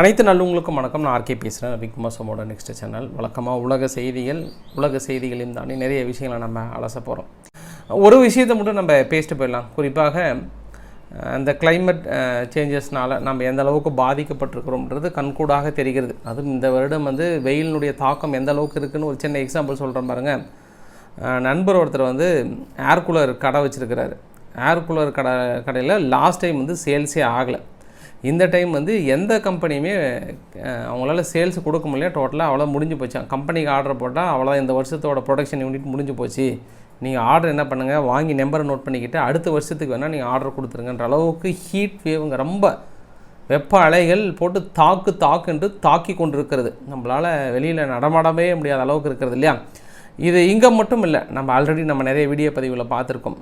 அனைத்து நல்லவங்களுக்கும் வணக்கம். நான் ஆர்கே பேசுகிறேன் ரவிக்குமார் சோமோட நெக்ஸ்ட் சேனல் வழக்கமாக உலக செய்திகள் உலக செய்திகளையும் தாண்டி நிறைய விஷயங்களை நம்ம அலச போகிறோம் ஒரு விஷயத்தை மட்டும் நம்ம பேசிட்டு போயிடலாம். குறிப்பாக அந்த கிளைமேட் சேஞ்சஸ்னால் நம்ம எந்த அளவுக்கு பாதிக்கப்பட்டிருக்கிறோம்ன்றது கண்கூடாக தெரிகிறது. அதுவும் இந்த வருடம் வந்து வெயிலினுடைய தாக்கம் எந்த அளவுக்கு இருக்குன்னு ஒரு சின்ன எக்ஸாம்பிள் சொல்கிறேன் பாருங்கள் நண்பர் ஒருத்தர் வந்து ஏர் கூலர் கடை வச்சுருக்கிறாரு. ஏர் கூலர் கடை கடையில் லாஸ்ட் டைம் வந்து சேல்ஸே ஆகலை. இந்த டைம் வந்து எந்த கம்பெனியுமே அவங்களால சேல்ஸ் கொடுக்க முடியல. டோட்டலாக அவ்வளோ முடிஞ்சு போச்சான் கம்பெனிக்கு ஆர்டர் போட்டால் அவ்வளோ இந்த வருஷத்தோட ப்ரொடக்ஷன் யூனிட் முடிஞ்சு போச்சு. நீங்கள் ஆர்டர் என்ன பண்ணுங்கள் வாங்கி நம்பரை நோட் பண்ணிக்கிட்டு அடுத்த வருஷத்துக்கு வேணால் நீங்கள் ஆர்டர் கொடுத்துருங்கன்ற அளவுக்கு ஹீட் வேவுங்க ரொம்ப வெப்ப அலைகள் போட்டு தாக்கு தாக்குன்று தாக்கி கொண்டு இருக்கிறது நம்மளால் வெளியில் நடமாடவே முடியாத அளவுக்கு இருக்கிறது இல்லையா? இது இங்கே மட்டும் இல்லை. நம்ம ஆல்ரெடி நம்ம நிறைய வீடியோ பதிவில் பார்த்துருக்கோம்.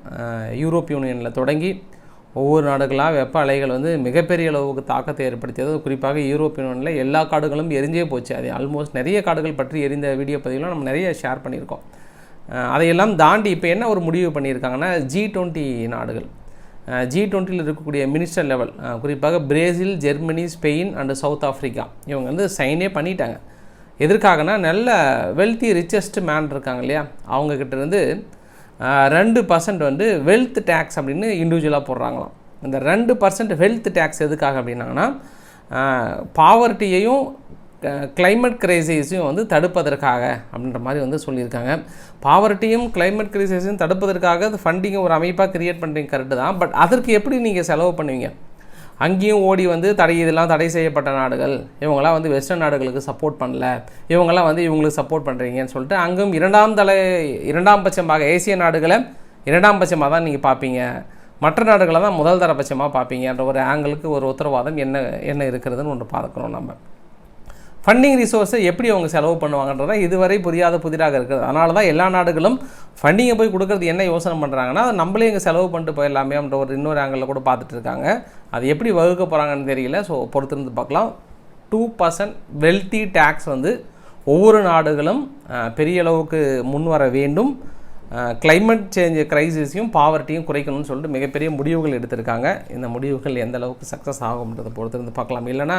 யூரோப் யூனியனில் தொடங்கி ஒவ்வொரு நாடுகளாக வெப்ப அலைகள் வந்து மிகப்பெரிய அளவுக்கு தாக்கத்தை ஏற்படுத்தியது. குறிப்பாக யூரோப்பியன் ஒன்றில் எல்லா காடுகளும் எரிஞ்சே போச்சு. அது ஆல்மோஸ்ட் நிறைய காடுகள் பற்றி எரிந்த வீடியோ பதிவுலாம் நம்ம நிறைய ஷேர் பண்ணியிருக்கோம். அதையெல்லாம் தாண்டி இப்போ என்ன ஒரு முடிவு பண்ணியிருக்காங்கன்னா ஜி டுவெண்ட்டி நாடுகள். ஜி டுவெண்ட்டியில் இருக்கக்கூடிய மினிஸ்டர் லெவல் குறிப்பாக Brazil Germany Spain and South Africa இவங்க வந்து சைனே பண்ணிட்டாங்க. எதற்காகனா நல்ல வெல்த்தி ரிச்சஸ்ட் மேன் இருக்காங்க இல்லையா? அவங்கக்கிட்ட இருந்து ரெண்டு பர்சன்ட் வந்து வெல்த் டேக்ஸ் அப்படின்னு இண்டிவிஜுவலாக போடுறாங்களாம். இந்த ரெண்டு பர்சன்ட் வெல்த் டேக்ஸ் எதுக்காக அப்படின்னாங்கன்னா பாவர்ட்டியையும் கிளைமேட் கிரைசிஸையும் வந்து தடுப்பதற்காக அப்படின்ற மாதிரி வந்து சொல்லியிருக்காங்க. பாவர்ட்டியும் கிளைமேட் கிரைசிஸையும் தடுப்பதற்காக ஃபண்டிங்கை ஒரு அமைப்பாக க்ரியேட் பண்ணுறீங்க கரெக்டு தான். பட் அதற்கு எப்படி நீங்கள் செலவு பண்ணுவீங்க? அங்கேயும் ஓடி வந்து தடை இதெல்லாம் தடை செய்யப்பட்ட நாடுகள். இவங்கெல்லாம் வந்து வெஸ்டர்ன் நாடுகளுக்கு சப்போர்ட் பண்ணல. இவங்கெல்லாம் வந்து இவங்களுக்கு சப்போர்ட் பண்ணுறீங்கன்னு சொல்லிட்டு அங்கும் இரண்டாம் தலை இரண்டாம் பட்சமாக ஏசிய நாடுகளை இரண்டாம் பட்சமாக தான் நீங்கள் பார்ப்பீங்க. மற்ற நாடுகளை தான் முதல் தரபட்சமாக பார்ப்பீங்கன்ற ஒரு ஆங்கிளுக்கு ஒரு உத்தரவாதம் என்ன என்ன இருக்கிறதுன்னு ஒன்று பார்க்குறோம் நம்ம. ஃபண்டிங் ரிசோர்ஸை எப்படி அவங்க செலவு பண்ணுவாங்கன்றத இதுவரை புரியாத புதிராக இருக்குது. அதனால தான் எல்லா நாடுகளும் ஃபண்டிங்கை போய் கொடுக்கறது என்ன யோசனை பண்ணுறாங்கன்னா அதை நம்மளே இங்கே செலவு பண்ணிட்டு போயிடலாமே அப்படின்ற ஒரு இன்னொரு ஆங்கிளில் கூட பார்த்துட்டு இருக்காங்க. அது எப்படி வகுக்க போகிறாங்கன்னு தெரியல. ஸோ பொறுத்திருந்து பார்க்கலாம். டூ பர்சன்ட் வெல்த்தி டேக்ஸ் வந்து ஒவ்வொரு நாடுகளும் பெரிய அளவுக்கு முன் வர வேண்டும். கிளைமேட் சேஞ்ச் க்ரைசிஸையும் பாவர்ட்டியும் குறைக்கணும்னு சொல்லிட்டு மிகப்பெரிய முடிவுகள் எடுத்திருக்காங்க. இந்த முடிவுகள் எந்த அளவுக்கு சக்ஸஸ் ஆகும்ன்றதை பொறுத்திருந்து பார்க்கலாம். இல்லைனா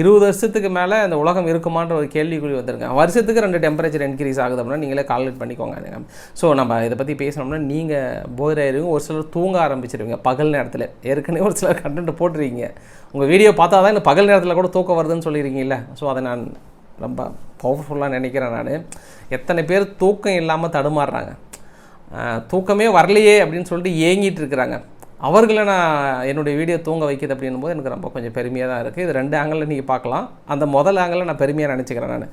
இருபது வருஷத்துக்கு மேலே இந்த உலகம் இருக்குமான்ற ஒரு கேள்விக்குறி வந்திருக்கேன். வருஷத்துக்கு ரெண்டு டெம்பரேச்சர் இன்க்ரீஸ் ஆகுது அப்படின்னா நீங்களே கால்குலேட் பண்ணிக்கோங்க. ஸோ நம்ம இதை பற்றி பேசணும்னா நீங்கள் போதையாயிருவீங்க ஒரு சிலர் தூங்க ஆரம்பிச்சிருவீங்க. பகல் நேரத்தில். ஏற்கனவே ஒரு சிலர் கண்டென்ட் போட்டுருவீங்க உங்கள் வீடியோ பார்த்தா தான் இந்த பகல் நேரத்தில் கூட தூக்கம் வருதுன்னு சொல்லியிருக்கீங்களே ஸோ அதை நான் ரொம்ப பவர்ஃபுல்லாக நினைக்கிறேன் நான். எத்தனை பேர் தூக்கம் இல்லாமல் தடுமாறுறாங்க. தூக்கமே வரலையே அப்படின்னு சொல்லிட்டு ஏங்கிட்டு இருக்கிறாங்க. அவர்களை நான் என்னுடைய வீடியோ தூங்க வைக்கிது அப்படின்னும் போது எனக்கு ரொம்ப கொஞ்சம் பெருமையாக தான் இருக்குது இது ரெண்டு ஆங்கிளில் நீங்கள் பார்க்கலாம். அந்த முதல் ஆங்கிளில் நான் பெருமையாக நினச்சிக்கிறேன் நான்.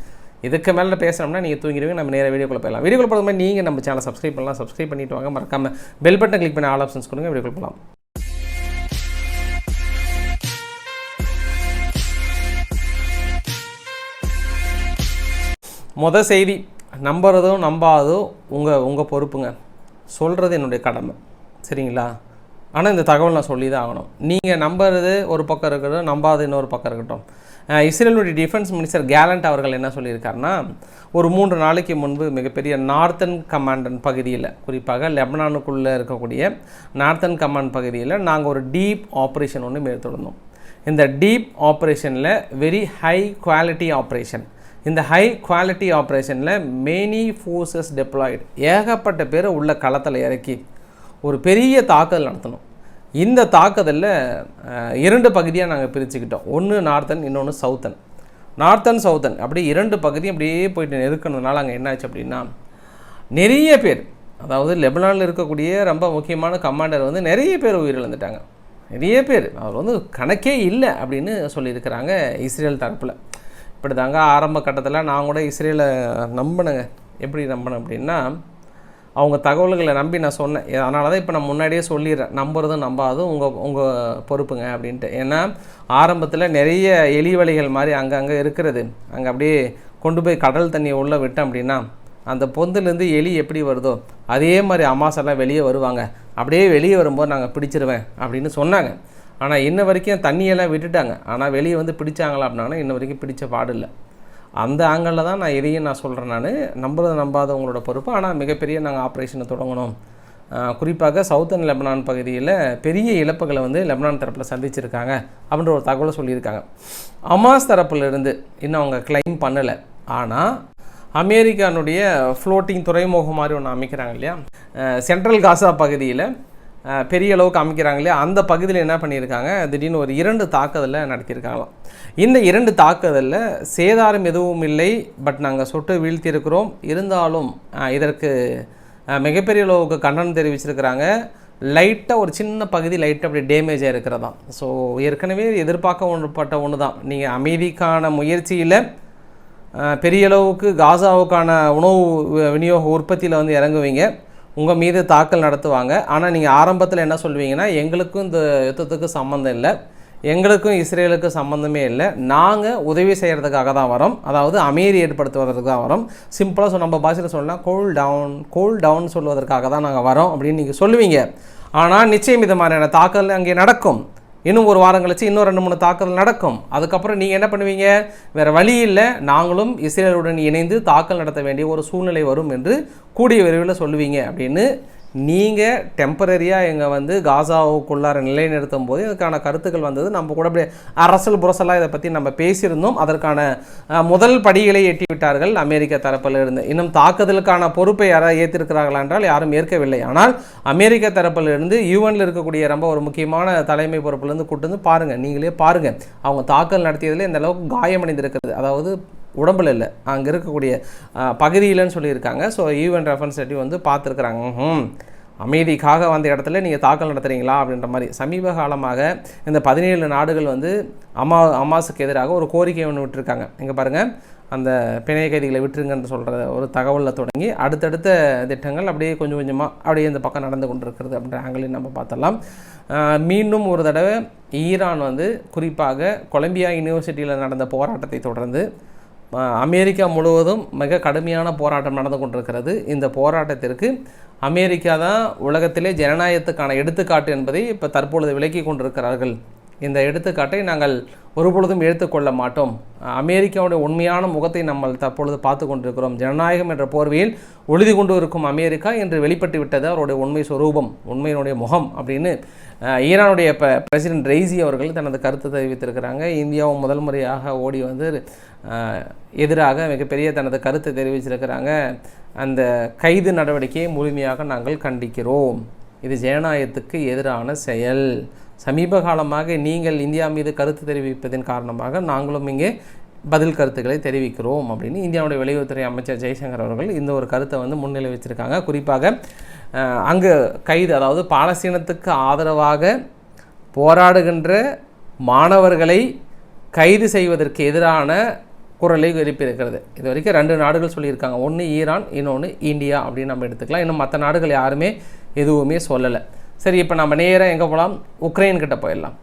இதுக்கு மேலே பேசுகிறோம்னா நீங்கள் தூங்கிடுவீங்க. நம்ம நேராக வீடியோக்குள்ளே போயிடலாம். வீடியோக்குள்ள போகிற மாதிரி நீங்கள் நம்ம சேனல் சப்ஸ்கிரைப் பண்ணலாம். சப்ஸ்கிரைப் பண்ணிட்டு வாங்க. மறக்காமல் பெல் பட்டன் கிளிக் பண்ணி ஆல் ஆப்ஷன்ஸ் கொடுங்க. வீடியோக்குள்ள போகலாம் முத செய்தி நம்புறதோ நம்பாதோ உங்கள் உங்கள் பொறுப்புங்க. சொல்கிறது என்னுடைய கடமை. சரிங்களா? ஆனால் இந்த தகவல் நான் சொல்லி தான் ஆகணும். நீங்கள் நம்புறது ஒரு பக்கம் இருக்கட்டும் நம்பாத இன்னொரு பக்கம் இருக்கட்டும். இஸ்ரேலுடைய டிஃபென்ஸ் மினிஸ்டர் கேலண்ட் அவர்கள் என்ன சொல்லியிருக்காருன்னா ஒரு மூன்று நாளைக்கு முன்பு மிகப்பெரிய நார்த்தன் கமாண்டன் பகுதியில் குறிப்பாக லெபனானுக்குள்ளே இருக்கக்கூடிய நார்த்தன் கமாண்ட் பகுதியில் நாங்கள் ஒரு டீப் ஆப்ரேஷன் ஒன்று மேற்கொள்ளணும் இந்த டீப் ஆப்ரேஷனில் வெரி ஹை குவாலிட்டி ஆப்ரேஷன் இந்த ஹை குவாலிட்டி ஆப்ரேஷனில் மெனி ஃபோர்ஸஸ் டெப்ளாய்டு ஏகப்பட்ட பேரை உள்ள களத்தில் இறக்கி ஒரு பெரிய தாக்குதல் நடத்தணும். இந்த தாக்குதலில் இரண்டு பகுதியாக நாங்கள் பிரிச்சுக்கிட்டோம். ஒன்று நார்த்தன் இன்னொன்று சவுத்தன் நார்த்தன் சவுத்தன் அப்படி இரண்டு பகுதியும் அப்படியே போயிட்டு நெருக்கினதுனால அங்கே என்னாச்சு அப்படின்னா நிறைய பேர் அதாவது லெபனானில் இருக்கக்கூடிய ரொம்ப முக்கியமான கமாண்டர் வந்து நிறைய பேர் உயிரிழந்துட்டாங்க. நிறைய பேர். அவர் வந்து கணக்கே இல்லை அப்படின்னு சொல்லியிருக்கிறாங்க இஸ்ரேல் தரப்பில். இப்படி தாங்க ஆரம்ப கட்டத்தில் நான் கூட இஸ்ரேலை நம்பினேங்க. எப்படி நம்பினேன் அப்படின்னா அவங்க தகவல்களை நம்பி நான் சொன்னேன். அதனால தான் இப்போ நான் முன்னாடியே சொல்லிடுறேன். நம்புறதும் நம்பாதும் உங்கள் உங்கள் பொறுப்புங்க அப்படின்ட்டு. ஏன்னா ஆரம்பத்தில் நிறைய எலி வழிகள் மாதிரி அங்கங்கே இருக்கிறது. அங்கே அப்படியே கொண்டு போய் கடல் தண்ணியை உள்ளே விட்டேன் அப்படின்னா அந்த பொந்துலேருந்து எலி எப்படி வருதோ அதே மாதிரி அமாசெல்லாம் வெளியே வருவாங்க. அப்படியே வெளியே வரும்போது நாங்கள் பிடிச்சிருவேன் அப்படின்னு சொன்னாங்க. ஆனால் இன்ன வரைக்கும் தண்ணியெல்லாம் விட்டுட்டாங்க. ஆனால் வெளியே வந்து பிடிச்சாங்களா அப்படின்னா இன்ன வரைக்கும் பிடிச்ச பாடில்லை அந்த ஆங்கிளில் தான் நான் இதையும் நான் சொல்கிறேன் நான். நம்புறது நம்பாத உங்களோட பொறுப்பு. ஆனால் மிகப்பெரிய நாங்கள் ஆப்ரேஷனை தொடங்கணும். குறிப்பாக குறிப்பாக சவுத்தன் லெபனான் பகுதியில் பெரிய இழப்புகளை வந்து லெபனான் தரப்பில் சந்திச்சிருக்காங்க அப்படின்ற ஒரு தகவலை சொல்லியிருக்காங்க. அமாஸ் தரப்பிலிருந்து இன்னும் அவங்க கிளைம் பண்ணலை. ஆனால் அமெரிக்கானுடைய ஃப்ளோட்டிங் துறைமுகம் மாதிரி ஒன்று அமைக்கிறாங்க இல்லையா? சென்ட்ரல் காசா பகுதியில் பெரிய அளவுக்கு அமைக்கிறாங்க இல்லையா? அந்த பகுதியில் என்ன பண்ணியிருக்காங்க? திடீர்னு ஒரு இரண்டு தாக்குதலை நடத்தியிருக்காங்களாம். இந்த இரண்டு தாக்குதலில் சேதாரம் எதுவும் இல்லை. பட் நாங்கள் சொட்டு வீழ்த்தியிருக்கிறோம். இருந்தாலும் இதற்கு மிகப்பெரிய அளவுக்கு கண்டனம் தெரிவிச்சிருக்கிறாங்க. லைட்டாக ஒரு சின்ன பகுதி லைட்டாக அப்படி டேமேஜ் ஆகிருக்கிறதாம் ஸோ ஏற்கனவே எதிர்பார்க்க ஒன்றுப்பட்ட ஒன்று தான் நீங்கள் அமைதிக்கான முயற்சியில் பெரிய அளவுக்கு காசாவுக்கான உணவு விநியோக உற்பத்தியில் வந்து இறங்குவீங்க. உங்கள் மீது தாக்கல் நடத்துவாங்க. ஆனால் நீங்கள் ஆரம்பத்தில் என்ன சொல்லுவீங்கன்னா எங்களுக்கும் இந்த யுத்தத்துக்கு சம்மந்தம் இல்லை. எங்களுக்கும் இஸ்ரேலுக்கும் சம்மந்தமே இல்லை. நாங்கள் உதவி செய்கிறதுக்காக தான் வரோம். அதாவது அமைதி ஏற்படுத்துவதற்கு தான் வரோம். சிம்பிளாக சொல் நம்ம பாஷையில் சொல்லலாம் கோல் டவுன் கோல் டவுன் சொல்வதற்காக தான் நாங்கள் வரோம் அப்படின்னு நீங்கள் சொல்லுவீங்க. ஆனால் நிச்சயம் இது மாதிரியான தாக்கல் அங்கே நடக்கும். இன்னும் ஒரு வாரம் கழிச்சு இன்னும் ரெண்டு மூணு தாக்குதல் நடக்கும். அதுக்கப்புறம் நீங்கள் என்ன பண்ணுவீங்க? வேறு வழி இல்லை. நாங்களும் இஸ்ரேலுடன் இணைந்து தாக்கல் நடத்த வேண்டிய ஒரு சூழ்நிலை வரும் என்று கூடிய விரைவில் சொல்லுவீங்க அப்படின்னு நீங்கள் டெம்பரரியாக எங்கள் வந்து காசாவுக்குள்ளார நிலைநிறுத்தும் போது இதுக்கான கருத்துக்கள் வந்தது. நம்ம கூட அப்படியே அரசல் புரசலாக இதை பற்றி நம்ம பேசியிருந்தோம். அதற்கான முதல் படிகளை எட்டி விட்டார்கள் அமெரிக்க தரப்பில் இருந்து இன்னும் தாக்குதலுக்கான பொறுப்பை யாராவது ஏற்றிருக்கிறார்களா என்றால் யாரும் ஏற்கவில்லை. ஆனால் அமெரிக்க தரப்பில் இருந்து யூஎனில் இருக்கக்கூடிய ரொம்ப ஒரு முக்கியமான தலைமை பொறுப்பிலிருந்து கூட்டு வந்து பாருங்கள் நீங்களே பாருங்கள் அவங்க தாக்கல் நடத்தியதில் இந்த அளவுக்கு காயமடைந்திருக்கிறது. அதாவது உடம்புல இல்லை. அங்கே இருக்கக்கூடிய பகுதியிலன்னு சொல்லியிருக்காங்க. ஸோ யூஎன் ரெஃபரன்ஸ் ரெட்டி வந்து பார்த்துருக்குறாங்க. அமைதிக்காக வந்த இடத்துல நீங்கள் தாக்கல் நடத்துகிறீங்களா அப்படின்ற மாதிரி. சமீப காலமாக இந்த பதினேழு நாடுகள் வந்து அம்மா அமாஸுக்கு எதிராக ஒரு கோரிக்கை ஒன்று விட்டுருக்காங்க. இங்கே பாருங்கள் அந்த பிணைய கைதிகளை விட்டுருங்கன்னு சொல்கிற ஒரு தகவலில் தொடங்கி அடுத்தடுத்த திட்டங்கள் அப்படியே கொஞ்சம் கொஞ்சமாக அப்படியே இந்த பக்கம் நடந்து கொண்டிருக்கிறது அப்படின்ற ஆங்கிலையும் நம்ம பார்த்தலாம். மீண்டும் ஒரு தடவை ஈரான் வந்து குறிப்பாக கொலம்பியா யூனிவர்சிட்டியில் நடந்த போராட்டத்தை தொடர்ந்து அமெரிக்கா முழுவதும் மிக கடுமையான போராட்டம் நடந்து கொண்டிருக்கிறது. இந்த போராட்டத்திற்கு அமெரிக்கா தான் உலகத்திலே ஜனநாயகத்துக்கான எடுத்துக்காட்டு என்பதை இப்போ தற்பொழுது விலக்கி கொண்டிருக்கிறார்கள். இந்த எடுத்துக்காட்டை நாங்கள் ஒருபொழுதும் எடுத்துக்கொள்ள மாட்டோம். அமெரிக்காவுடைய உண்மையான முகத்தை நம்ம தற்பொழுது பார்த்து கொண்டிருக்கிறோம். ஜனநாயகம் என்ற போர்வையில் ஒழுதி கொண்டு இருக்கும் அமெரிக்கா என்று வெளிப்பட்டு விட்டது. அவருடைய உண்மை சுரூபம் உண்மையினுடைய முகம் அப்படின்னு ஈரானுடைய ப பிரசிடென்ட் ரெய்சி அவர்கள் தனது கருத்து தெரிவித்திருக்கிறாங்க. இந்தியாவும் முதல் முறையாக ஓடி வந்து எதிராக மிகப்பெரிய தனது கருத்தை தெரிவிச்சிருக்கிறாங்க. அந்த கைது நடவடிக்கையை முழுமையாக நாங்கள் கண்டிக்கிறோம். இது ஜனநாயகத்துக்கு எதிரான செயல். சமீப காலமாக நீங்கள் இந்தியா மீது கருத்து தெரிவிப்பதன் காரணமாக நாங்களும் இங்கே பதில் கருத்துக்களை தெரிவிக்கிறோம் அப்படின்னு இந்தியாவுடைய வெளியுறவுத்துறை அமைச்சர் ஜெய்சங்கர் அவர்கள் இந்த ஒரு கருத்தை வந்து முன்னிலை வச்சுருக்காங்க. குறிப்பாக அங்கு கைது அதாவது பாலஸ்தீனத்துக்கு ஆதரவாக போராடுகின்ற மாணவர்களை கைது செய்வதற்கு எதிரான குரலை எழுப்பியிருக்கிறது இது வரைக்கும் ரெண்டு நாடுகள் சொல்லியிருக்காங்க. ஒன்று ஈரான் இன்னொன்று இந்தியா அப்படின்னு நம்ம எடுத்துக்கலாம். இன்னும் மற்ற நாடுகள் யாருமே எதுவுமே சொல்லலை. சரி இப்போ நம்ம நேராக எங்கே போகலாம் உக்ரைன் கிட்ட போயிடலாம்.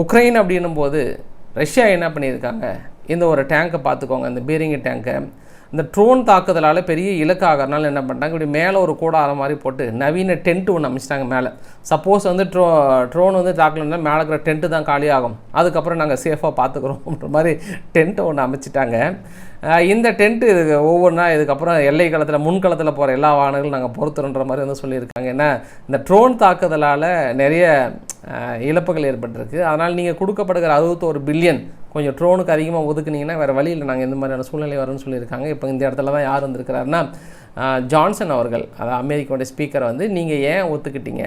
உக்ரைன் அப்படின்னும் போது ரஷ்யா என்ன பண்ணியிருக்காங்க? இந்த ஒரு டேங்கை பார்த்துக்கோங்க. இந்த பீரிங் டேங்கை இந்த ட்ரோன் தாக்குதலால் பெரிய இலக்காகிறனால என்ன பண்ணிட்டாங்க இப்படி மேலே ஒரு கூடாரம் மாதிரி போட்டு நவீன டென்ட் ஒன்று அமைச்சிட்டாங்க மேலே. சப்போஸ் வந்து ட்ரோ ட்ரோன் வந்து தாக்கலன்னா மேலே இருக்கிற டென்ட்டு தான் காலியாகும். அதுக்கப்புறம் நாங்கள் சேஃபாக பார்த்துக்குறோம் அப்படின்ற மாதிரி டென்ட்டை ஒன்று அமைச்சிட்டாங்க. இந்த டென்ட்டு இது ஒவ்வொன்றா இதுக்கப்புறம் எல்லை காலத்தில் முன்களத்தில் போகிற எல்லா வாகனங்களும் நாங்கள் பொறுத்துறன்ற மாதிரி வந்து சொல்லியிருக்காங்க. ஏன்னா இந்த ட்ரோன் தாக்குதலால் நிறைய இழப்புகள் ஏற்பட்டிருக்கு. அதனால் நீங்கள் கொடுக்கப்படுகிற அறுபத்தோரு பில்லியன் கொஞ்சம் ட்ரோனுக்கு அதிகமாக ஒதுக்குனீங்கன்னா வேறு வழியில் நாங்கள் இந்த மாதிரியான சூழ்நிலை வரும்னு சொல்லியிருக்காங்க. இப்போ இந்த இடத்துல தான் யார் வந்திருக்கிறாருன்னா ஜான்சன் அவர்கள் அதாவது அமெரிக்காவுடைய ஸ்பீக்கர் வந்து நீங்கள் ஏன் ஒத்துக்கிட்டீங்க?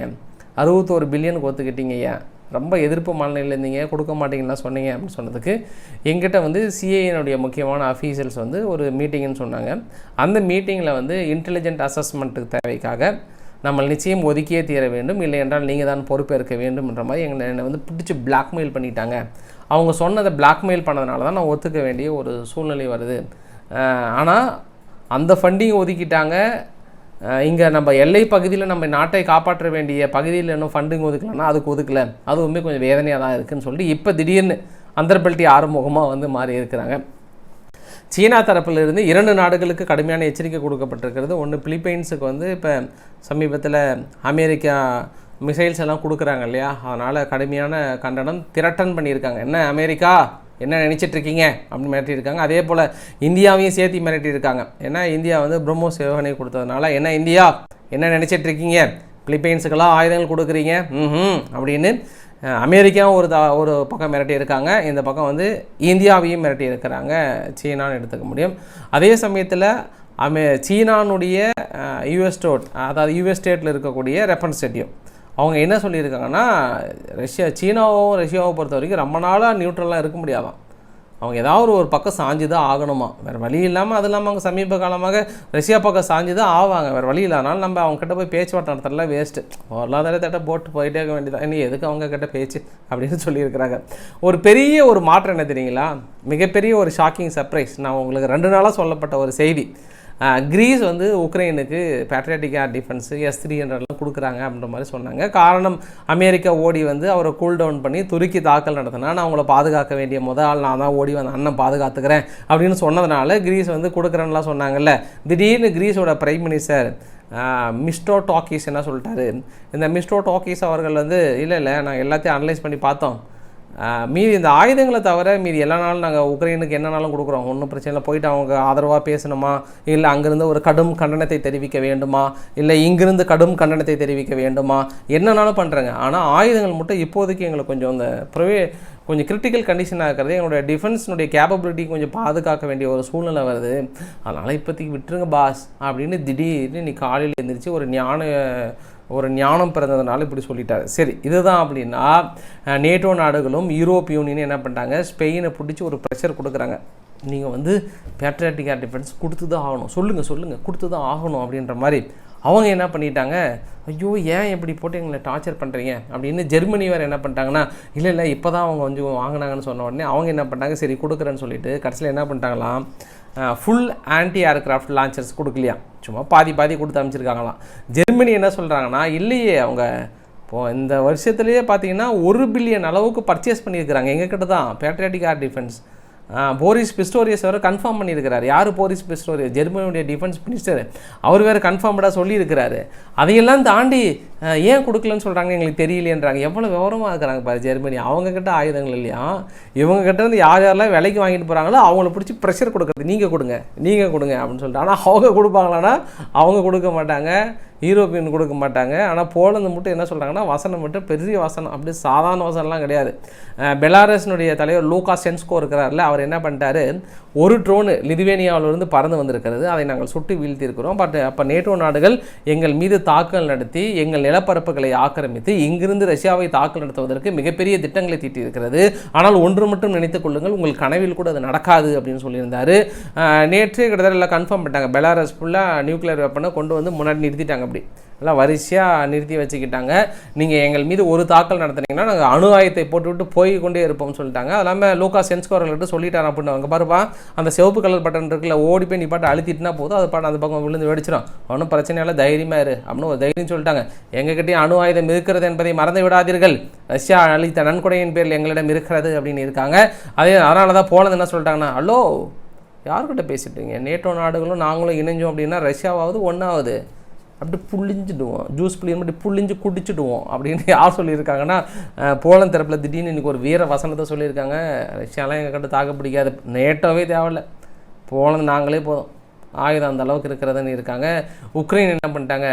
அறுபத்தோரு பில்லியனுக்கு ஒத்துக்கிட்டீங்க ஏன்? ரொம்ப எதிர்ப்பு மனநிலையில் இருந்தீங்க கொடுக்க மாட்டீங்கன்னா சொன்னீங்க அப்படின்னு சொன்னதுக்கு எங்கிட்ட வந்து சிஏனுடைய முக்கியமான அஃபீஷியல்ஸ் வந்து ஒரு மீட்டிங்னு சொன்னாங்க. அந்த மீட்டிங்கில் வந்து இன்டெலிஜென்ட் அசஸ்மெண்ட்டுக்கு தேவைக்காக நம்ம நிச்சயம் ஒதுக்கியே தீர வேண்டும். இல்லை என்றால் நீங்கள் தான் பொறுப்பேற்க வேண்டும் என்ற மாதிரி எங்களை என்னை வந்து பிடிச்சி பிளாக்மெயில் பண்ணிட்டாங்க. அவங்க சொன்னதை பிளாக்மெயில் பண்ணதுனால தான் நான் ஒத்துக்க வேண்டிய ஒரு சூழ்நிலை வருது. ஆனால் அந்த ஃபண்டிங் ஒதுக்கிட்டாங்க. இங்கே நம்ம எல்லை பகுதியில் நம்ம நாட்டை காப்பாற்ற வேண்டிய பகுதியில் இன்னும் ஃபண்டிங் ஒதுக்கலன்னா அதுக்கு ஒதுக்கல. அதுவுமே கொஞ்சம் வேதனையாக தான் இருக்குதுன்னு சொல்லிட்டு இப்போ திடீர்னு அந்தர்பல்ட்டி ஆறுமுகமாக வந்து மாறி இருக்கிறாங்க. சீனா தரப்பிலிருந்து இரண்டு நாடுகளுக்கு கடுமையான எச்சரிக்கை கொடுக்கப்பட்டிருக்கிறது. ஒன்று பிலிப்பைன்ஸுக்கு வந்து இப்போ சமீபத்தில் அமெரிக்கா மிசைல்ஸ் எல்லாம் கொடுக்குறாங்க இல்லையா? அதனால் கடுமையான கண்டனம் திரட்டன் பண்ணியிருக்காங்க. என்ன அமெரிக்கா? என்ன நினச்சிட்ருக்கீங்க? அப்படின்னு மிரட்டியிருக்காங்க. அதே போல் இந்தியாவையும் சேர்த்து மிரட்டியிருக்காங்க. ஏன்னா இந்தியா வந்து பிரம்மோஸ் சேவகனை கொடுத்ததுனால என்ன இந்தியா? என்ன நினச்சிட்ருக்கீங்க? பிலிப்பைன்ஸுக்கெல்லாம் ஆயுதங்கள் கொடுக்குறீங்க. ம் அப்படின்னு அமெரிக்காவும் ஒரு த ஒரு பக்கம் மிரட்டி இருக்காங்க இந்த பக்கம் வந்து இந்தியாவையும் மிரட்டி இருக்கிறாங்க சீனான்னு எடுத்துக்க முடியும். அதே சமயத்தில் அமெ சீனானுடைய யூஎஸ் ஸ்டோட் அதாவது யூஎஸ் ஸ்டேட்டில் இருக்கக்கூடிய ரெப்ரன்சேட்டிவ் அவங்க என்ன சொல்லியிருக்காங்கன்னா ரஷ்யா சீனாவும் ரஷ்யாவை பொறுத்த வரைக்கும் ரொம்ப நாளாக நியூட்ரலாக இருக்க முடியாதாம் அவங்க ஏதாவது ஒரு பக்கம் சாஞ்சு தான் ஆகணுமா? வேறு வழி இல்லாமல் அது இல்லாமல் அவங்க சமீப காலமாக ரஷ்யா பக்கம் சாஞ்சு தான் ஆவாங்க. வேறு வழி இல்லாதனால நம்ம அவங்க கிட்ட போய் பேச்சுவார்த்தை நடத்துறதுலாம் வேஸ்ட்டு பொருளாதார தட்ட போட்டு போயிட்டே இருக்க வேண்டியதான் இனி எதுக்கு அவங்க கிட்ட பேச்சு அப்படின்னு சொல்லியிருக்கிறாங்க. ஒரு பெரிய ஒரு மாற்றம் என்ன தெரியுங்களா? மிகப்பெரிய ஒரு ஷாக்கிங் சர்ப்ரைஸ் நான் உங்களுக்கு ரெண்டு நாளாக சொல்லப்பட்ட ஒரு செய்தி. கிரீஸ் வந்து உக்ரைனுக்கு patriotic air defence S three ஹண்ட்ரட்லாம் கொடுக்குறாங்க அப்படின்ற மாதிரி சொன்னாங்க. காரணம் அமெரிக்கா ஓடி வந்து அவரை கூல் டவுன் பண்ணி துருக்கி தாக்கல் நடத்தினா நான் அவங்கள பாதுகாக்க வேண்டிய முதல் ஆள் நான் தான் ஓடி வந்து அண்ணன் பாதுகாத்துக்கிறேன் அப்படின்னு சொன்னதுனால கிரீஸ் வந்து கொடுக்குறேன்லாம் சொன்னாங்கல்ல. திடீர்னு கிரீஸோட பிரைம் மினிஸ்டர் மிஸ்டோ டாக்கீஸ் என்ன சொல்லிட்டாரு? இந்த மிஸ்டோ டாக்கீஸ் அவர்கள் வந்து இல்லை இல்லை நாங்கள் எல்லாத்தையும் அனலைஸ் பண்ணி பார்த்தோம். மீதி இந்த ஆயுதங்களை தவிர மீதி எல்லா நாளும் நாங்கள் உக்ரைனுக்கு என்னனாலும் கொடுக்குறோம்? ஒன்றும் பிரச்சனை இல்லை. போயிட்டு அவங்க ஆதரவாக பேசணுமா? இல்லை அங்கேருந்து ஒரு கடும் கண்டனத்தை தெரிவிக்க வேண்டுமா? இல்லை இங்கிருந்து கடும் கண்டனத்தை தெரிவிக்க வேண்டுமா? என்னனாலும் பண்ணுறாங்க ஆனால் ஆயுதங்கள் மட்டும் இப்போதைக்கு எங்களுக்கு கொஞ்சம் இந்த ப்ரைவே கொஞ்சம் கிரிட்டிக்கல் கண்டிஷனாக இருக்கிறது. எங்களோட டிஃபென்ஸ்னுடைய கேப்பபிலிட்டி கொஞ்சம் பாதுகாக்க வேண்டிய ஒரு சூழ்நிலை வருது. அதனால் இப்போதைக்கு விட்டுருங்க பாஸ் அப்படின்னு திடீர்னு இன்னைக்கு காலையில் எழுந்திரிச்சு ஒரு ஞான ஒரு ஞானம் பிறந்ததுனால இப்படி சொல்லிட்டாரு. சரி இதுதான் அப்படின்னா நேட்டோ நாடுகளும் யூரோப் யூனியன் என்ன பண்ணிட்டாங்க? ஸ்பெயினை பிடிச்சி ஒரு ப்ரெஷர் கொடுக்குறாங்க. நீங்கள் வந்து பேட்ரியாட்டிக் டிஃபென்ஸ் கொடுத்து தான் ஆகணும். சொல்லுங்கள் சொல்லுங்கள் கொடுத்து தான் ஆகணும் அப்படின்ற மாதிரி அவங்க என்ன பண்ணிட்டாங்க? ஐயோ ஏன் இப்படி போட்டு எங்களை டார்ச்சர் பண்ணுறீங்க அப்படின்னு ஜெர்மனி வேறு என்ன பண்ணிட்டாங்கன்னா இல்லை இல்லை இப்போ தான் அவங்க கொஞ்சம் வாங்கினாங்கன்னு சொன்ன உடனே அவங்க என்ன பண்ணிட்டாங்க? சரி கொடுக்குறேன்னு சொல்லிட்டு கடைசியில் என்ன பண்ணிட்டாங்களாம்? ஃபுல் ஆன்டி ஏர்க்ராஃப்ட் லான்ச்சர்ஸ் கொடுக்கலையா? சும்மா பாதி பாதி கொடுத்து அமைச்சிருக்காங்களாம் ஜெர்மனி என்ன சொல்கிறாங்கன்னா இல்லையே அவங்க இப்போது இந்த வருஷத்துலேயே பார்த்தீங்கன்னா ஒரு பில்லியன் அளவுக்கு பர்ச்சேஸ் பண்ணியிருக்கிறாங்க. எங்ககிட்ட தான் patriotic air defence Boris Pistorius வேறு கன்ஃபார்ம் பண்ணியிருக்கிறார். யார் போரிஸ் பிஸ்டோரியஸ்? ஜெர்மனியுடைய டிஃபென்ஸ் மினிஸ்டர் அவர் வேறு கன்ஃபார்ம்டாக சொல்லியிருக்கிறாரு. அதையெல்லாம் தாண்டி ஏன் கொடுக்கலன்னு சொல்கிறாங்க எங்களுக்கு தெரியலையன்றாங்க. எவ்வளோ விவரமாக இருக்கிறாங்க பாரு ஜெர்மனி. அவங்கக்கிட்ட ஆயுதங்கள் இல்லையா? இவங்க வந்து யார் யாரெல்லாம் விலைக்கு வாங்கிட்டு போகிறாங்களோ அவங்கள பிடிச்சி ப்ரெஷர் கொடுக்குறது. நீங்கள் கொடுங்க நீங்கள் கொடுங்க அப்படின்னு சொல்லிட்டு. ஆனால் அவங்க கொடுப்பாங்களான்னா அவங்க கொடுக்க மாட்டாங்க. யூரோப்பியன் கொடுக்க மாட்டாங்க. ஆனால் போலந்து மட்டும் என்ன சொல்கிறாங்கன்னா வசனம் மட்டும் பெரிய வசனம். அப்படி சாதாரண வசனம்லாம் கிடையாது. பெலாரஸினுடைய பெலாரஸ்னுடைய தலைவர் லூகா சென்ஸ்கோ இருக்கிறார்ல அவர் என்ன பண்ணிட்டாரு? ஒரு ட்ரோனு லிதுவேனியாவிலிருந்து பறந்து வந்திருக்கிறது. அதை நாங்கள் சுட்டு வீழ்த்தியிருக்கிறோம். பட் அப்போ நேட்டோ நாடுகள் எங்கள் மீது தாக்குதல் நடத்தி எங்கள் நிலப்பரப்புகளை ஆக்கிரமித்து இங்கிருந்து ரஷ்யாவை தாக்கல் நடத்துவதற்கு மிகப்பெரிய திட்டங்களை தீட்டியிருக்கிறது. ஆனால் ஒன்று மட்டும் நினைத்துக் கொள்ளுங்கள். உங்கள் கனவில் கூட அது நடக்காது அப்படின்னு சொல்லியிருந்தாரு. நேற்று கிட்டத்தட்ட எல்லாம் கன்ஃபார்ம் பண்ணிட்டாங்க. பெலாரஸ் ஃபுல்லாக நியூக்ளியர் வெப்பனை கொண்டு வந்து முன்னாடி நிறுத்திட்டாங்க. அப்படி. எல்லாம் வரிசையாக நிறுத்தி வச்சுக்கிட்டாங்க. நீங்கள் எங்கள் மீது ஒரு தாக்கல் நடத்துனீங்கன்னா நாங்கள் அணு ஆயத்தை போட்டுவிட்டு போய் கொண்டே இருப்போம்னு சொல்லிட்டாங்க. அது இல்லாமல் லூகா சென்ஸ்கோர்கள்ட்ட சொல்லிட்டாங்க அப்படின்னு. அவங்க பாருப்பா அந்த சிவப்பு கலர் பட்டன் இருக்குல்ல ஓடி போய் நீ பாட்டு அழுத்திட்டுனா போதும். அது பாட்டு அந்த பக்கம் விழுந்து வெடிச்சிடும் ஒன்றும் பிரச்சனையால தைரியமாக இரு அப்படின்னு ஒரு தைரியம் சொல்லிட்டாங்க. எங்ககிட்டயும் அணு ஆயுதம் இருக்கிறது என்பதை மறந்து விடாதீர்கள். ரஷ்யா அளித்த நன்கொடையின் பேரில் எங்களிடம் இருக்கிறது அப்படின்னு இருக்காங்க. அதே அதனால தான் போனது என்ன சொல்லிட்டாங்கன்னா ஹலோ யார்கிட்ட பேசிட்டீங்க நேட்டோ நாடுகளும் நாங்களும் இணைஞ்சோம் அப்படின்னா ரஷ்யாவாவது ஒன்றாவது அப்படி புளிஞ்சிடுவோம் ஜூஸ் புளியும் மட்டும் புளிஞ்சு குடிச்சிடுவோம் அப்படின்னு யார் சொல்லியிருக்காங்கன்னா போலன் தரப்பில் திடீர்னு இன்றைக்கி ஒரு வீர வசனத்தை சொல்லியிருக்காங்க. ரஷ்யாலாம் எங்கள் கிட்ட தாக்க பிடிக்காது. நேட்டோவே தேவையில்ல. போலந்து நாங்களே போதும். ஆயுதம் அந்த அளவுக்கு இருக்கிறதுன்னு இருக்காங்க. உக்ரைன் என்ன பண்ணிட்டாங்க?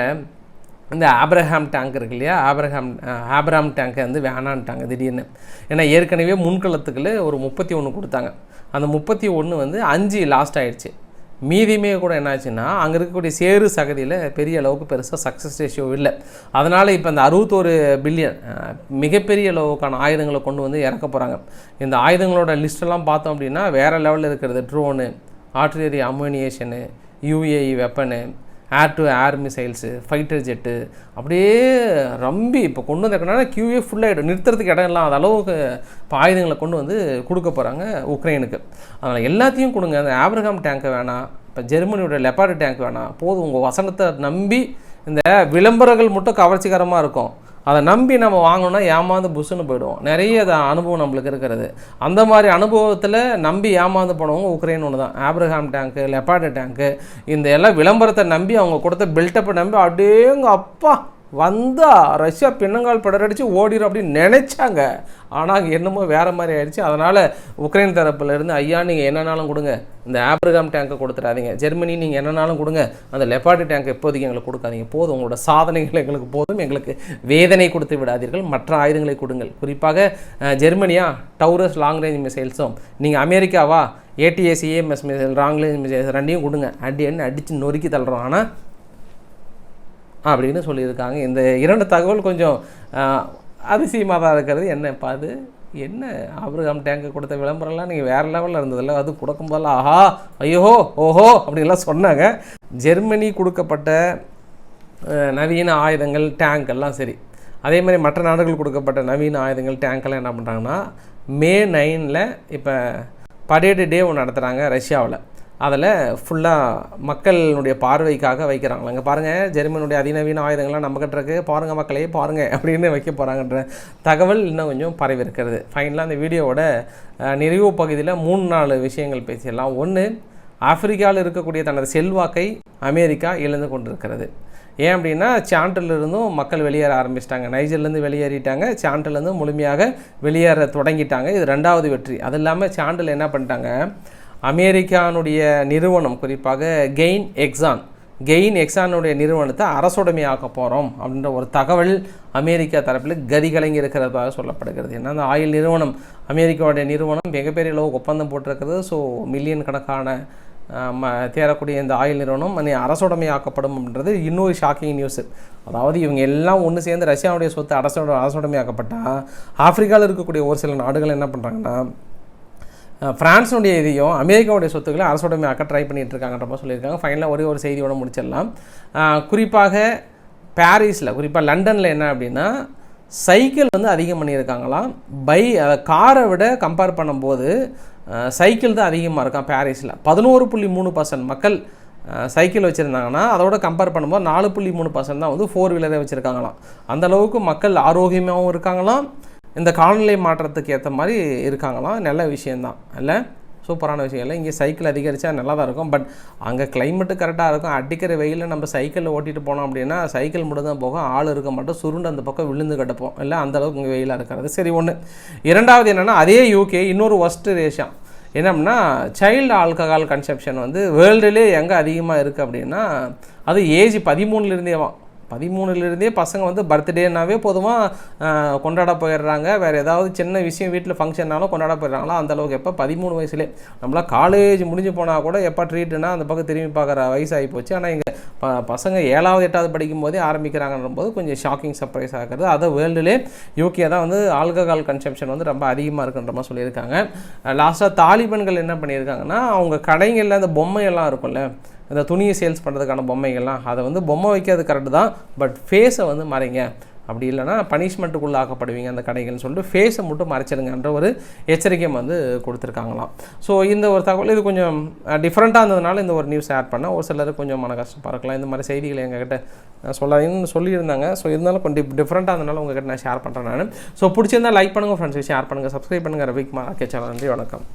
இந்த ஆப்ரஹாம் டேங்க் இருக்கு இல்லையா? ஆப்ரஹாம் ஆப்ரஹாம் டேங்கை வந்து வேணான்ட்டாங்க திடீர்னு. ஏன்னா ஏற்கனவே முன்களத்துக்குள்ளே ஒரு முப்பத்தி ஒன்று கொடுத்தாங்க. அந்த முப்பத்தி ஒன்று வந்து அஞ்சு லாஸ்ட் ஆகிடுச்சு மீதியுமே கூட என்னாச்சுன்னா அங்கே இருக்கக்கூடிய சேரு சகதியில் பெரிய அளவுக்கு பெருசாக சக்ஸஸ் ரேஷியோ இல்லை. அதனால் இப்போ இந்த அறுபத்தோரு பில்லியன் மிகப்பெரிய அளவுக்கான ஆயுதங்களை கொண்டு வந்து இறக்க போகிறாங்க இந்த ஆயுதங்களோட லிஸ்ட்டெல்லாம் பார்த்தோம் அப்படின்னா வேறு லெவலில் இருக்கிறது drone artillery ammunition UAE weapon air to air missiles fighter jet அப்படியே ரம்பி இப்போ கொண்டு வந்திருக்கனால கியூவே ஃபுல்லாகிடும் நிறுத்துறதுக்கு இடம் இல்லாத அளவுக்கு இப்போ ஆயுதங்களை கொண்டு வந்து கொடுக்க போகிறாங்க உக்ரைனுக்கு. அதனால் எல்லாத்தையும் கொடுங்க. அந்த ஆப்ரகாம் டேங்க்கு வேணாம் இப்போ ஜெர்மனியோட லெப்பார்டு டேங்க் வேணாம். போதும். உங்கள் வசனத்தை நம்பி இந்த விளம்பரங்கள் மட்டும் கவர்ச்சிகரமாக இருக்கும். அதை நம்பி நம்ம வாங்கணும்னா ஏமாந்து புஷுன்னு போயிடுவோம். நிறைய அனுபவம் நம்மளுக்கு இருக்கிறது. அந்த மாதிரி அனுபவத்தில் நம்பி ஏமாந்து போனவங்க உக்ரைன் ஒன்று தான். ஆப்ரஹாம் டேங்க்கு லெப்பார்டு டேங்க்கு இந்த எல்லாம் விளம்பரத்தை நம்பி அவங்க கொடுத்த பில்டப்பை நம்பி அப்படியே அப்பா வந்தால் ரஷ்யா பின்னங்கால் படரடிச்சு ஓடிடும் அப்படின்னு நினைச்சாங்க. ஆனால் என்னமோ வேறு மாதிரி ஆயிடுச்சு. அதனால் உக்ரைன் தரப்புலேருந்து ஐயா நீங்கள் என்னன்னாலும் கொடுங்க. இந்த ஆப்ரகாம் டேங்கை கொடுத்துடாதீங்க. ஜெர்மனி நீங்கள் என்னன்னாலும் கொடுங்க. அந்த லெப்பார்டு டேங்க் எப்போதைக்கு எங்களுக்கு கொடுக்காதீங்க. போதும். உங்களோட சாதனைகள் எங்களுக்கு போதும். எங்களுக்கு வேதனை கொடுத்து விடாதீர்கள். மற்ற ஆயுதங்களை கொடுங்கள். குறிப்பாக ஜெர்மனியா டவுரஸ் லாங் ரேஞ்ச் மிசைல்ஸும் நீங்கள் அமெரிக்காவா? ATS AMS missile long range missiles ரெண்டையும் கொடுங்க. அடி என்ன அடித்து நொறுக்கி தள்ளுறோம். ஆனால் அப்படின்னு சொல்லியிருக்காங்க. இந்த இரண்டு தகவல் கொஞ்சம் அதிசயமாக தான் இருக்கிறது. என்னப்பா அது? என்ன? ஆபிரகாம் டேங்கு கொடுத்த விளம்பரம்லாம் நீங்கள் வேறு லெவலில் இருந்ததில்ல. அது கொடுக்கும்போதெல்லாம் ஆஹா ஐயோ ஓஹோ அப்படின்லாம் சொன்னாங்க. ஜெர்மனி கொடுக்கப்பட்ட நவீன ஆயுதங்கள் டேங்க் எல்லாம் சரி. அதே மாதிரி மற்ற நாடுகள் கொடுக்கப்பட்ட நவீன ஆயுதங்கள் டேங்க்கெல்லாம் என்ன பண்ணுறாங்கன்னா மே நைனில் இப்போ பரேடு டே ஒன்று நடத்துகிறாங்க ரஷ்யாவில். அதில் ஃபுல்லாக மக்களுடைய பார்வைக்காக வைக்கிறாங்களாங்க பாருங்கள் ஜெர்மனுடைய அதிநவீன ஆயுதங்கள்லாம் நம்மக்கிட்ட இருக்கு. பாருங்கள் மக்களே பாருங்கள் அப்படின்னு வைக்க போகிறாங்கன்ற தகவல் இன்னும் கொஞ்சம் பரவி இருக்கிறது ஃபைனலாக அந்த வீடியோவோட நிறைவு பகுதியில் மூணு நாலு விஷயங்கள் பேசிடலாம். ஒன்று ஆப்பிரிக்காவில் இருக்கக்கூடிய தனது செல்வாக்கை அமெரிக்கா இழந்து கொண்டிருக்கிறது. ஏன் அப்படின்னா சாண்டில் மக்கள் வெளியேற ஆரம்பிச்சிட்டாங்க. நைஜர்லேருந்து வெளியேறிட்டாங்க. சாண்டிலேருந்து முழுமையாக வெளியேற தொடங்கிட்டாங்க. இது ரெண்டாவது வெற்றி. அது இல்லாமல் சாண்டில் என்ன பண்ணிட்டாங்க? அமெரிக்கானுடைய நிறுவனம் குறிப்பாக கெயின் எக்ஸான். கெயின் எக்ஸானுடைய நிறுவனத்தை அரசுடைமையாக்க போகிறோம் அப்படின்ற ஒரு தகவல் அமெரிக்கா தரப்பில் கதி கலங்கி இருக்கிறதாக சொல்லப்படுகிறது. ஏன்னா அந்த ஆயில் நிறுவனம் அமெரிக்காவுடைய நிறுவனம் மிகப்பெரிய அளவு ஒப்பந்தம் போட்டிருக்கிறது. ஸோ மில்லியன் கணக்கான ம தேரக்கூடிய இந்த ஆயில் நிறுவனம் அன்னை அரசுடைமையாக்கப்படும் அப்படின்றது இன்னொரு ஷாக்கிங் நியூஸ் அதாவது இவங்க எல்லாம் ஒன்று சேர்ந்து ரஷ்யாவுடைய சொத்து அரசோட அரசுடைமையாக்கப்பட்டால் ஆப்பிரிக்காவில் இருக்கக்கூடிய ஒரு சில நாடுகள் என்ன பண்ணுறாங்கன்னா ஃப்ரான்ஸுடைய இதையும் அமெரிக்காவுடைய சொத்துக்களை அரசுடைமையாக்க ட்ரை பண்ணிட்டு இருக்காங்கன்ற மாதிரி சொல்லியிருக்காங்க ஃபைனலாக ஒரே ஒரு செய்தியோட முடிச்சிடலாம். குறிப்பாக பாரிஸில் குறிப்பாக லண்டனில் என்ன அப்படின்னா சைக்கிள் வந்து அதிகம் பண்ணியிருக்காங்களாம். பை காரை விட கம்பேர் பண்ணும்போது சைக்கிள் தான் அதிகமாக இருக்கான் பாரிஸில். பதினோரு புள்ளி மூணு பர்சன்ட் மக்கள் சைக்கிள் வச்சுருந்தாங்கன்னா அதோட கம்பேர் பண்ணும்போது நாலு புள்ளி மூணு பர்சன்ட் தான் வந்து ஃபோர் வீலரே வச்சுருக்காங்களாம். அந்தளவுக்கு மக்கள் ஆரோக்கியமாகவும் இருக்காங்களாம். இந்த காலநிலை மாற்றத்துக்கு ஏற்ற மாதிரி இருக்காங்களாம். நல்ல விஷயந்தான் இல்லை சூப்பரான விஷயம் இல்லை. இங்கே சைக்கிள் அதிகரித்தா நல்லா தான் இருக்கும். பட் அங்கே கிளைமேட்டு கரெக்டாக இருக்கும். அடிக்கிற வெயிலில் நம்ம சைக்கிளில் ஓட்டிட்டு போனோம் அப்படின்னா சைக்கிள் முடிஞ்ச போக போகும் ஆள் இருக்க மாட்டோம். சுருண்டு அந்த பக்கம் விழுந்து கிடப்போம். இல்லை அந்த அளவுக்கு இங்கே வெயிலாக இருக்கிறது. சரி ஒன்று இரண்டாவது என்னென்னா அதே யூகே இன்னொரு ஒஸ்ட்டு ரேஷம் என்னம்னா சைல்டு ஆல்கஹால் கன்செப்ஷன் வந்து வேர்ல்டுலேயே எங்கே அதிகமாக இருக்குது அப்படின்னா அது ஏஜ் பதிமூணுலேருந்தேவான் பதிமூணுலேருந்தே பசங்க வந்து பர்த்டேனாவே பொதுவாக கொண்டாட போயிடுறாங்க. வேறு ஏதாவது சின்ன விஷயம் வீட்டில் ஃபங்க்ஷன்னாலும் கொண்டாட போயிடுறாங்களா? அந்தளவுக்கு எப்போ? பதிமூணு வயசுலே. நம்மளாம் காலேஜ் முடிஞ்சு போனால் கூட எப்போ ட்ரீட்டுனா அந்த பக்கம் திரும்பி பார்க்குற வயசாகி போச்சு. ஆனால் இங்கே ப பசங்க ஏழாவது எட்டாவது படிக்கும் போதே ஆரம்பிக்கிறாங்கன்ற போது கொஞ்சம் ஷாக்கிங் சர்ப்ரைஸ் ஆகிறது அதை வேர்ல்டுலே யூகே தான் வந்து ஆல்கஹால் கன்சம்ஷன் வந்து ரொம்ப அதிகமாக இருக்குன்ற மாதிரி சொல்லியிருக்காங்க. லாஸ்ட்டாக தாலிபன்கள் என்ன பண்ணியிருக்காங்கன்னா அவங்க கடைங்களில் அந்த பொம்மையெல்லாம் இருக்கும்ல இந்த துணியை சேல்ஸ் பண்ணுறதுக்கான பொம்மைகள்லாம் அதை வந்து பொம்மை வைக்கிறது கரெக்டு தான் பட் ஃபேஸை வந்து மறைங்க. அப்படி இல்லைனா பனிஷ்மெண்ட்டுக்குள்ளே ஆக்கப்படுவீங்க அந்த கடைகள்னு சொல்லிட்டு ஃபேஸை மட்டும் மறைச்சிடுங்கன்ற ஒரு எச்சரிக்கையும் வந்து கொடுத்துருக்காங்களாம். ஸோ இந்த ஒரு தகவல் இது கொஞ்சம் டிஃப்ரெண்ட்டாக இருந்ததுனால இந்த ஒரு நியூஸ் ஆட் பண்ணால் ஒரு சிலர் கொஞ்சம் மன கஷ்டமாக இருக்கலாம். இந்த மாதிரி செய்திகளை எங்ககிட்ட சொல்லாதீங்கன்னு சொல்லியிருந்தாங்க. ஸோ இருந்தாலும் கொஞ்சம் டிஃப்ரெண்ட்டாக இருந்தனால உங்ககிட்ட நான் ஷேர் பண்ணுறேன் நான். ஸோ பிடிச்சிருந்தால் லைக் பண்ணுங்கள் ஃப்ரெண்ட்ஸ் ஷேர் பண்ணுங்கள் சப்ஸ்கிரைப் பண்ணுங்கள் ரவிக்குமார் ஓகே சேனல் நன்றி வணக்கம்.